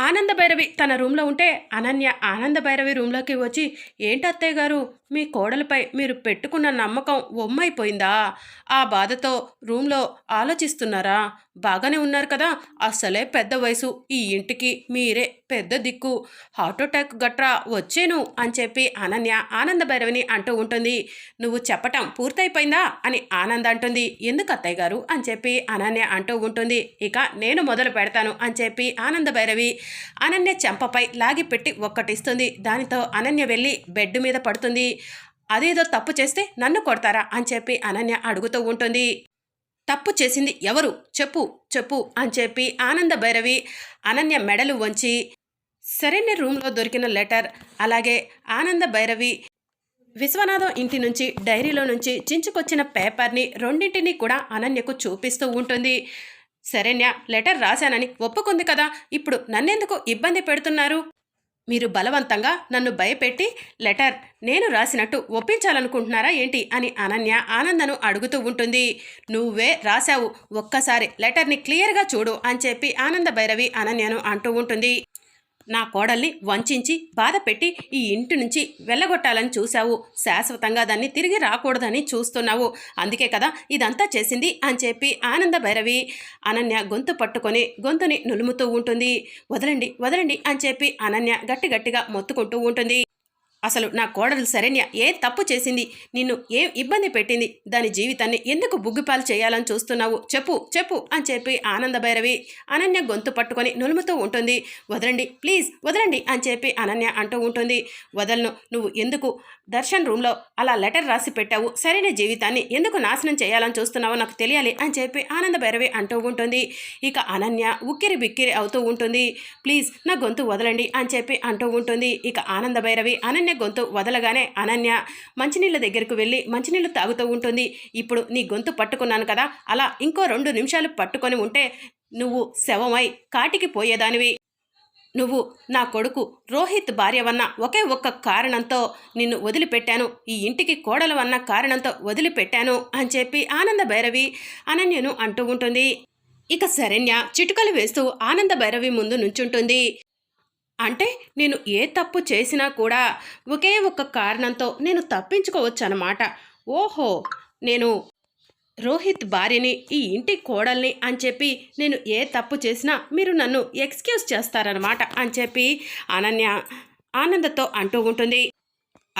ఆనంద భైరవి తన రూమ్లో ఉంటే అనన్య ఆనంద భైరవి రూమ్లోకి వచ్చి ఏంటత్తయ్య గారు? మీ కోడలపై మీరు పెట్టుకున్న నమ్మకం ఒమ్మైపోయిందా? ఆ బాధతో రూమ్లో ఆలోచిస్తున్నారా? బాగానే ఉన్నారు కదా. అస్సలే పెద్ద వయసు. ఈ ఇంటికి మీరే పెద్ద దిక్కు. హార్ట్ అటాక్ గట్రా వచ్చేను అని చెప్పి అనన్య ఆనంద భైరవిని అంటూ ఉంటుంది. నువ్వు చెప్పటం పూర్తయిపోయిందా? అని ఆనంద్ అంటుంది. ఎందుకు అత్తయ్య గారు? అని చెప్పి అనన్య అంటూ ఉంటుంది. ఇక నేను మొదలు పెడతాను అని చెప్పి ఆనంద భైరవి అనన్య చెంపపై లాగి పెట్టి ఒక్కటిస్తుంది. దానితో అనన్య వెళ్ళి బెడ్ మీద పడుతుంది. అదేదో తప్పు చేస్తే నన్ను కొడతారా? అని చెప్పి అనన్య అడుగుతూ ఉంటుంది. తప్పు చేసింది ఎవరు? చెప్పు చెప్పు అని చెప్పి ఆనంద భైరవి అనన్య మెడలు వంచి సరైన రూమ్లో దొరికిన లెటర్. అలాగే ఆనంద భైరవి విశ్వనాథం ఇంటి నుంచి డైరీలో నుంచి చించుకొచ్చిన పేపర్ని రెండింటినీ కూడా అనన్యకు చూపిస్తూ ఉంటుంది. శరణ్య లెటర్ రాశానని ఒప్పుకుంది కదా ఇప్పుడు నన్నెందుకు ఇబ్బంది పెడుతున్నారు? మీరు బలవంతంగా నన్ను భయపెట్టి లెటర్ నేను రాసినట్టు ఒప్పించాలనుకుంటున్నారా ఏంటి అని అనన్య ఆనందను అడుగుతూ ఉంటుంది. నువ్వే రాశావు ఒక్కసారి లెటర్ని క్లియర్గా చూడు అని చెప్పి ఆనంద భైరవి అనన్యను అంటూ ఉంటుంది. నా కోడల్ని వంచించి బాధపెట్టి ఈ ఇంటి నుంచి వెళ్ళగొట్టాలని చూశావు. శాశ్వతంగా దాన్ని తిరిగి రాకూడదని చూస్తున్నావు. అందుకే కదా ఇదంతా చేసింది అని చెప్పి ఆనంద భైరవి అనన్య గొంతు పట్టుకొని గొంతుని నులుముతూ ఉంటుంది. వదలండి వదలండి అని చెప్పి అనన్య గట్టి గట్టిగా మొత్తుకుంటూ ఉంటుంది. అసలు నా కోడలు శరణ్య ఏ తప్పు చేసింది? నిన్ను ఏ ఇబ్బంది పెట్టింది? దాని జీవితాన్ని ఎందుకు బుగ్గిపాలు చేయాలని చూస్తున్నావు? చెప్పు చెప్పు అని చెప్పి ఆనంద భైరవి అనన్య గొంతు పట్టుకొని నులుముతూ ఉంటుంది. వదలండి ప్లీజ్ వదలండి అని చెప్పి అనన్య అంటూ ఉంటుంది. వదలను నువ్వు ఎందుకు దర్శన్ రూమ్లో అలా లెటర్ రాసి పెట్టావు? సరైన జీవితాన్ని ఎందుకు నాశనం చేయాలని చూస్తున్నావో నాకు తెలియాలి అని చెప్పి ఆనంద భైరవి అంటూ ఉంటుంది. ఇక అనన్య ఉక్కిరి బిక్కిరి అవుతూ ఉంటుంది. ప్లీజ్ నా గొంతు వదలండి అని చెప్పి అంటూ ఉంటుంది. ఇక ఆనంద భైరవి అనన్య గొంతు వదలగానే అనన్య మంచినీళ్ళ దగ్గరకు వెళ్ళి మంచినీళ్ళు తాగుతూ ఉంటుంది. ఇప్పుడు నీ గొంతు పట్టుకున్నాను కదా. అలా ఇంకో రెండు నిమిషాలు పట్టుకొని ఉంటే నువ్వు శవమై కాటికి పోయేదానివి. నువ్వు నా కొడుకు రోహిత్ భార్యవన్న ఒకే ఒక్క కారణంతో నిన్ను వదిలిపెట్టాను. ఈ ఇంటికి కోడలు అన్న కారణంతో వదిలిపెట్టాను అని చెప్పి ఆనంద భైరవి అనన్యను అంటూ ఉంటుంది. ఇక శరణ్య చిటుకలు వేస్తూ ఆనంద భైరవి ముందు నుంచుంటుంది. అంటే నేను ఏ తప్పు చేసినా కూడా ఒకే ఒక్క కారణంతో నేను తప్పించుకోవచ్చు అనమాట ఓహో! నేను రోహిత్ భార్యని ఈ ఇంటి కోడల్ని అని చెప్పి నేను ఏ తప్పు చేసినా మీరు నన్ను ఎక్స్క్యూజ్ చేస్తారనమాట అని చెప్పి అనన్య ఆనందతో అంటూ ఉంటుంది.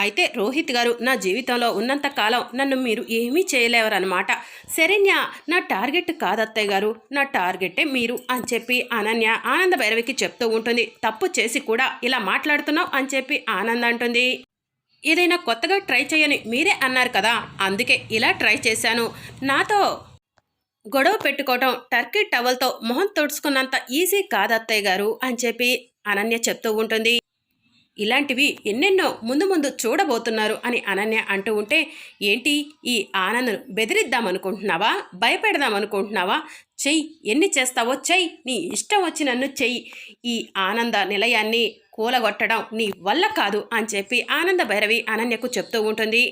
అయితే రోహిత్ గారు నా జీవితంలో ఉన్నంత కాలం నన్ను మీరు ఏమీ చేయలేవరనమాట శరణ్య నా టార్గెట్ కాదత్తయ్య గారు. నా టార్గెటే మీరు అని చెప్పి అనన్య ఆనంద భైరవికి చెప్తూ ఉంటుంది. తప్పు చేసి కూడా ఇలా మాట్లాడుతున్నావు అని చెప్పి ఆనంద్ అంటుంది. ఏదైనా కొత్తగా ట్రై చేయని మీరే అన్నారు కదా అందుకే ఇలా ట్రై చేశాను. నాతో గొడవ పెట్టుకోవటం టర్కీ టవల్తో మొహం తుడుచుకున్నంత ఈజీ కాదత్తయ్య గారు అని చెప్పి అనన్య చెప్తూ ఉంటుంది. ఇలాంటివి ఎన్నెన్నో ముందు ముందు చూడబోతున్నారు అని అనన్య అంటూ ఉంటే ఏంటి ఈ ఆనందను బెదిరిద్దామనుకుంటున్నావా? భయపెడదామనుకుంటున్నావా? చెయ్యి ఎన్ని చేస్తావో చెయ్యి నీ ఇష్టం వచ్చి నన్ను చెయ్యి. ఈ ఆనంద నిలయాన్ని కూలగొట్టడం నీ వల్ల కాదు అని చెప్పి ఆనంద భైరవి అనన్యకు చెప్తూ ఉంటుంది.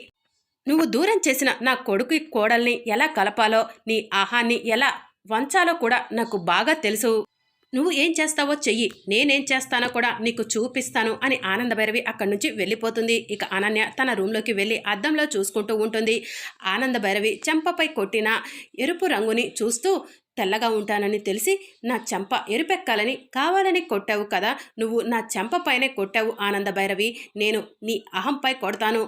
నువ్వు దూరం చేసిన నా కొడుకు కోడల్ని ఎలా కలపాలో నీ ఆహాన్ని ఎలా వంచాలో కూడా నాకు బాగా తెలుసు. నువ్వు ఏం చేస్తావో చెయ్యి. నేనేం చేస్తానో కూడా నీకు చూపిస్తాను అని ఆనంద భైరవి అక్కడి నుంచి వెళ్ళిపోతుంది. ఇక అనన్య తన రూమ్లోకి వెళ్ళి అద్దంలో చూసుకుంటూ ఉంటుంది. ఆనంద భైరవి చెంపపై కొట్టిన ఎరుపు రంగుని చూస్తూ తెల్లగా ఉంటానని తెలిసి నా చెంప ఎరుపెక్కాలని కావాలని కొట్టావు కదా నువ్వు నా చెంప పైనే కొట్టావు ఆనంద భైరవి. నేను నీ అహంపై కొడతాను.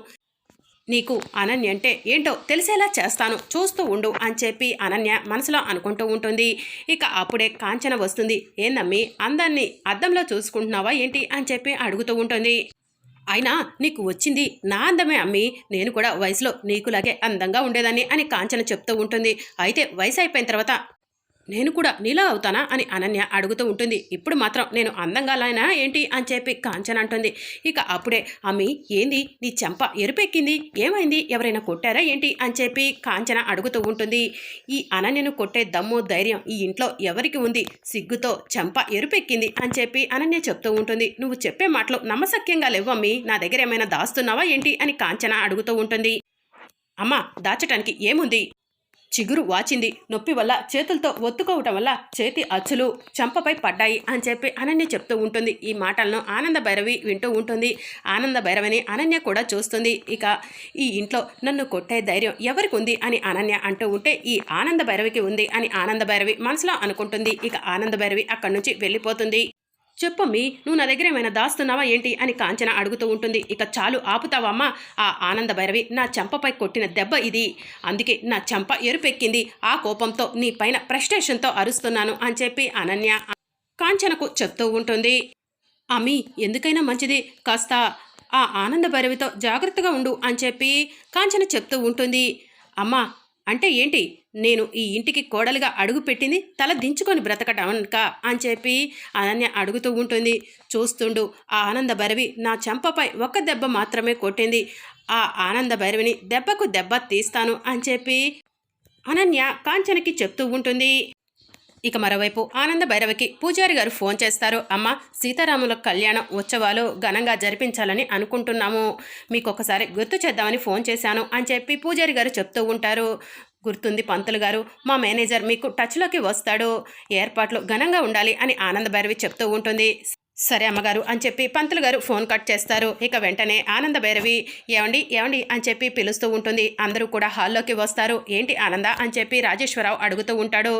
నీకు అనన్య అంటే ఏంటో తెలిసేలా చేస్తాను. చూస్తూ ఉండు అని చెప్పి అనన్య మనసులో అనుకుంటూ ఉంటుంది. ఇక అప్పుడే కాంచన వస్తుంది. ఏందమ్మి అందాన్ని అద్దంలో చూసుకుంటున్నావా ఏంటి అని చెప్పి అడుగుతూ ఉంటుంది. అయినా నీకు వచ్చింది నా అందమే అమ్మి. నేను కూడా వయసులో నీకులాగే అందంగా ఉండేదాన్ని అని కాంచన చెప్తూ ఉంటుంది. అయితే వయసు అయిపోయిన తర్వాత నేను కూడా నీలా అవుతానా అని అనన్య అడుగుతూ ఉంటుంది. ఇప్పుడు మాత్రం నేను అందంగా లానా ఏంటి అని చెప్పి కాంచన అంటుంది. ఇక అప్పుడే అమ్మి ఏంది? నీ చెంప ఎరుపెక్కింది? ఏమైంది? ఎవరైనా కొట్టారా ఏంటి? అని చెప్పి కాంచన అడుగుతూ ఉంటుంది. ఈ అనన్యను కొట్టే దమ్ము ధైర్యం ఈ ఇంట్లో ఎవరికి ఉంది? సిగ్గుతో చెంప ఎరుపెక్కింది అని చెప్పి అనన్య చెప్తూ ఉంటుంది. నువ్వు చెప్పే మాటలు నమ్మసక్యంగా లేవమ్మి నా దగ్గర ఏమైనా దాస్తున్నావా ఏంటి? అని కాంచన అడుగుతూ ఉంటుంది. అమ్మా దాచటానికి ఏముంది? చిగురు వాచింది. నొప్పి వల్ల చేతులతో ఒత్తుకోవటం వల్ల చేతి అచ్చులు చంపపై పడ్డాయి అని చెప్పి అనన్య చెప్తూ ఉంటుంది. ఈ మాటలను ఆనంద భైరవి వింటూ ఉంటుంది. ఆనంద భైరవిని అనన్య కూడా చూస్తుంది. ఇక ఈ ఇంట్లో నన్ను కొట్టే ధైర్యం ఎవరికి ఉంది అని అనన్య అంటూ ఉంటే ఈ ఆనంద భైరవికి ఉంది అని ఆనంద భైరవి మనసులో అనుకుంటుంది. ఇక ఆనంద భైరవి అక్కడి నుంచి వెళ్ళిపోతుంది. చెప్పమ్మి నువ్వు నా దగ్గర ఏమైనా దాస్తున్నావా ఏంటి అని కాంచన అడుగుతూ ఉంటుంది. ఇక చాలు ఆపుతావమ్మా ఆ ఆనంద భైరవి నా చెంపపై కొట్టిన దెబ్బ ఇది. అందుకే నా చెంప ఎరుపెక్కింది. ఆ కోపంతో నీ పైన ప్రెస్టేషన్తో అరుస్తున్నాను అని చెప్పి అనన్య కాంచనకు చెప్తూ ఉంటుంది. అమ్మి ఎందుకైనా మంచిది. కాస్త ఆ ఆనంద భైరవితో జాగ్రత్తగా ఉండు అని చెప్పి కాంచన చెప్తూ ఉంటుంది. అమ్మా అంటే ఏంటి? నేను ఈ ఇంటికి కోడలుగా అడుగు పెట్టింది తల దించుకొని బ్రతకటంక అని చెప్పి అనన్య అడుగుతూ ఉంటుంది. చూస్తుండు ఆ ఆనంద భైరవి నా చెంపపై ఒక్క దెబ్బ మాత్రమే కొట్టింది. ఆ ఆనంద భైరవిని దెబ్బకు దెబ్బ తీస్తాను అని చెప్పి అనన్య కాంచనకి చెప్తూ ఉంటుంది. ఇక మరోవైపు ఆనంద భైరవికి పూజారి గారు ఫోన్ చేస్తారు. అమ్మ సీతారాముల కళ్యాణం ఉత్సవాలు ఘనంగా జరిపించాలని అనుకుంటున్నాము. మీకు ఒకసారి గుర్తు చేద్దామని ఫోన్ చేశాను అని చెప్పి పూజారి గారు చెప్తూ ఉంటారు. గుర్తుంది పంతులు గారు మా మేనేజర్ మీకు టచ్లోకి వస్తాడు. ఏర్పాట్లు ఘనంగా ఉండాలి అని ఆనంద భైరవి చెప్తూ ఉంటుంది. సరే అమ్మగారు అని చెప్పి పంతులు గారు ఫోన్ కట్ చేస్తారు. ఇక వెంటనే ఆనంద భైరవి ఏమండి ఏమండి అని చెప్పి పిలుస్తూ ఉంటుంది. అందరూ కూడా హాల్లోకి వస్తారు. ఏంటి ఆనంద అని చెప్పి రాజేశ్వరరావు అడుగుతూ ఉంటాడు.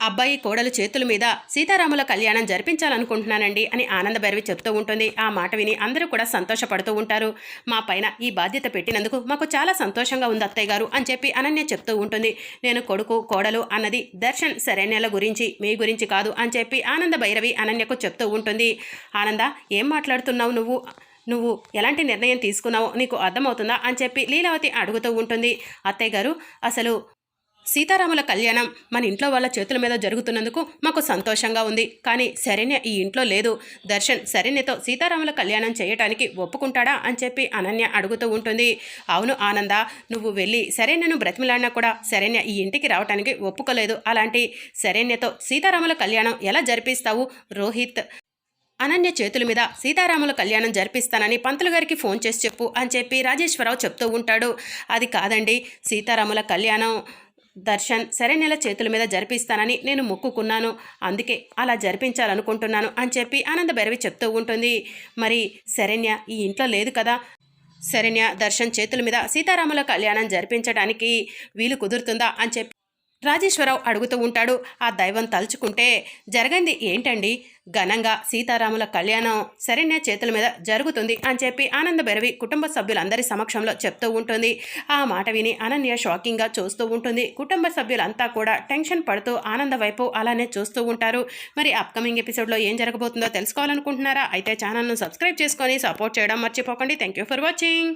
అబ్బాయి కోడలు చేతుల మీద సీతారాముల కళ్యాణం జరిపించాలనుకుంటున్నానండి అని ఆనంద భైరవి చెప్తూ ఉంటుంది. ఆ మాట విని అందరూ కూడా సంతోషపడుతూ ఉంటారు. మా పైన ఈ బాధ్యత పెట్టినందుకు మాకు చాలా సంతోషంగా ఉంది అత్తయ్య గారు అని చెప్పి అనన్య చెప్తూ ఉంటుంది. నేను కొడుకు కోడలు అన్నది దర్శన్ శరణ్యల గురించి మీ గురించి కాదు అని చెప్పి ఆనంద భైరవి అనన్యకు చెప్తూ ఉంటుంది. ఆనంద ఏం మాట్లాడుతున్నావు నువ్వు? నువ్వు ఎలాంటి నిర్ణయం తీసుకున్నావో నీకు అర్థమవుతుందా అని చెప్పి లీలావతి అడుగుతూ ఉంటుంది. అత్తయ్య గారు అసలు సీతారాముల కళ్యాణం మన ఇంట్లో వాళ్ళ చేతుల మీద జరుగుతున్నందుకు మాకు సంతోషంగా ఉంది. కానీ శరణ్య ఈ ఇంట్లో లేదు. దర్శన్ శరణ్యతో సీతారాముల కళ్యాణం చేయటానికి ఒప్పుకుంటాడా అని చెప్పి అనన్య అడుగుతూ ఉంటుంది. అవును ఆనంద నువ్వు వెళ్ళి శరణ్యను బ్రతిమిలాడినా కూడా శరణ్య ఈ ఇంటికి రావటానికి ఒప్పుకోలేదు. అలాంటి శరణ్యతో సీతారాముల కళ్యాణం ఎలా జరిపిస్తావు రోహిత్? అనన్య చేతుల మీద సీతారాముల కళ్యాణం జరిపిస్తానని పంతులు గారికి ఫోన్ చేసి చెప్పు అని చెప్పి రాజేశ్వరరావు చెప్తూ ఉంటాడు. అది కాదండి సీతారాముల కళ్యాణం దర్శన్ శరణ్యల చేతుల మీద జరిపిస్తానని నేను మొక్కుకున్నాను. అందుకే అలా జరిపించాలనుకుంటున్నాను అని చెప్పి ఆనంద భైరవి చెప్తూ ఉంటుంది. మరి శరణ్య ఈ ఇంట్లో లేదు కదా? శరణ్య దర్శన్ చేతుల మీద సీతారాముల కళ్యాణం జరిపించడానికి వీలు కుదురుతుందా అని చెప్పి రాజేశ్వరరావు అడుగుతూ ఉంటాడు. ఆ దైవం తలుచుకుంటే జరగంది ఏంటండి? ఘనంగా సీతారాముల కళ్యాణం శరణ్య చేతుల మీద జరుగుతుంది అని చెప్పి ఆనంద భైరవి కుటుంబ సభ్యులందరి సమక్షంలో చెప్తూ ఉంటుంది. ఆ మాట విని అనన్య షాకింగ్గా చూస్తూ ఉంటుంది. కుటుంబ సభ్యులంతా కూడా టెన్షన్ పడుతూ ఆనంద వైపు అలానే చూస్తూ ఉంటారు. మరి అప్కమింగ్ ఎపిసోడ్లో ఏం జరగబోతుందో తెలుసుకోవాలనుకుంటున్నారా? అయితే ఛానల్ను సబ్స్క్రైబ్ చేసుకొని సపోర్ట్ చేయడం మర్చిపోకండి. Thank you for watching.